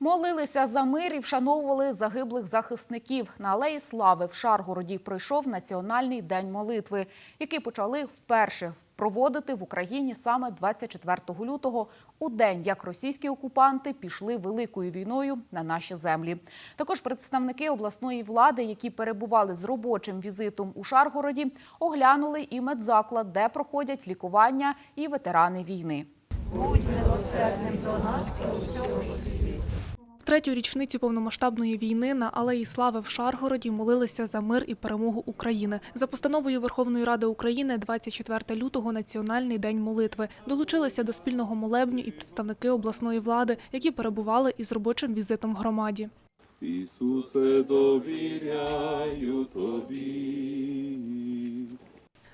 Молилися за мир і вшановували загиблих захисників. На алеї Слави в Шаргороді пройшов національний день молитви, який почали вперше проводити в Україні саме 24 лютого, у день, як російські окупанти пішли великою війною на наші землі. Також представники обласної влади, які перебували з робочим візитом у Шаргороді, оглянули і медзаклад, де проходять лікування і ветерани війни. В третю річницю повномасштабної війни на Алеї Слави в Шаргороді молилися за мир і перемогу України. За постановою Верховної Ради України 24 лютого Національний день молитви. Долучилися до спільного молебню і представники обласної влади, які перебували із робочим візитом громаді. Ісусе, довіряю тобі.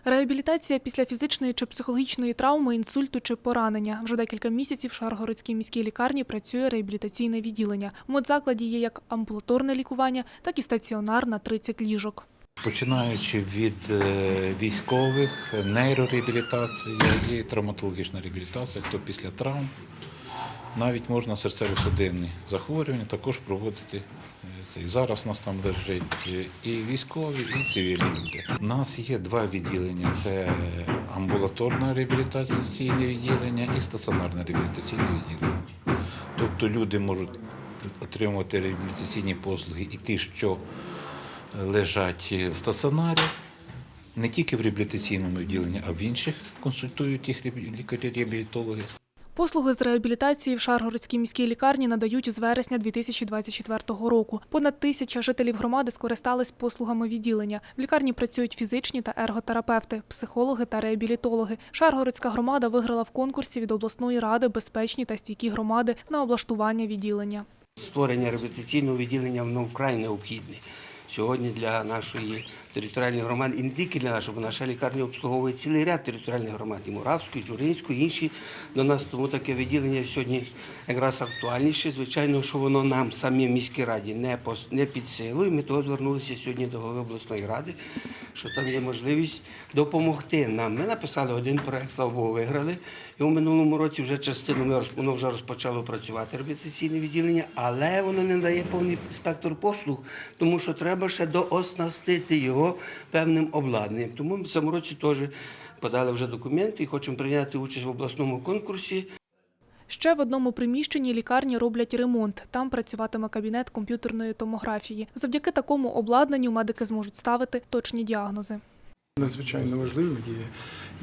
Реабілітація після фізичної чи психологічної травми, інсульту чи поранення. Вже декілька місяців в Шаргородській міській лікарні працює реабілітаційне відділення. В медзакладі є як амбулаторне лікування, так і стаціонар на 30 ліжок. Починаючи від е, військових, нейрореабілітація і травматологічна реабілітація, хто після травм, навіть можна серцево-судинні захворювання також проводити. І зараз у нас там лежать е, і військові, і цивільні люди. У нас є два відділення: це амбулаторне реабілітаційне відділення і стаціонарне реабілітаційне відділення. Тобто люди можуть отримувати реабілітаційні послуги і ті, що лежать в стаціонарі, не тільки в реабілітаційному відділенні, а в інших консультують їх лікарі-реабілітологи. Послуги з реабілітації в Шаргородській міській лікарні надають з вересня 2024 року. Понад тисяча жителів громади скористались послугами відділення. В лікарні працюють фізичні та ерготерапевти, психологи та реабілітологи. Шаргородська громада виграла в конкурсі від обласної ради безпечні та стійкі громади на облаштування відділення. Створення реабілітаційного відділення воно вкрай необхідне сьогодні для нашої територіальної громади і не тільки для нашої, бо наша лікарня обслуговує цілий ряд територіальних громад, і Муравської, Джуринської, інші до нас. Тому таке відділення сьогодні якраз актуальніше. Звичайно, що воно нам самі в міській раді не не під силу. І ми того звернулися сьогодні до голови обласної ради, що там є можливість допомогти нам. Ми написали один проект, слава Богу, виграли. І у минулому році вже частину ми воно вже розпочало працювати реабілітаційне відділення, але воно не дає повний спектр послуг, тому що треба ще дооснастити його певним обладнанням. Тому ми в цьому році теж подали вже документи і хочемо прийняти участь в обласному конкурсі. Ще в одному приміщенні лікарні роблять ремонт. Там працюватиме кабінет комп'ютерної томографії. Завдяки такому обладнанню медики зможуть ставити точні діагнози. Надзвичайно важливим є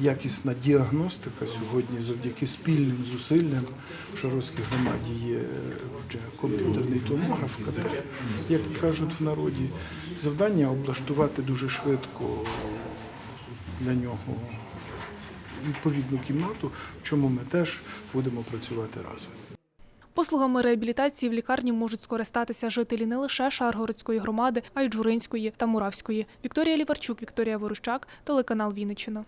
якісна діагностика сьогодні завдяки спільним зусиллям в Шаровській громаді є е, вже комп'ютерний томограф КТ, як кажуть в народі. Завдання облаштувати дуже швидко для нього відповідну кімнату, в чому ми теж будемо працювати разом. Послугами реабілітації в лікарні можуть скористатися жителі не лише Шаргородської громади, а й Джуринської та Муравської. Вікторія Ліварчук, Вікторія Ворущак, телеканал Вінниччина.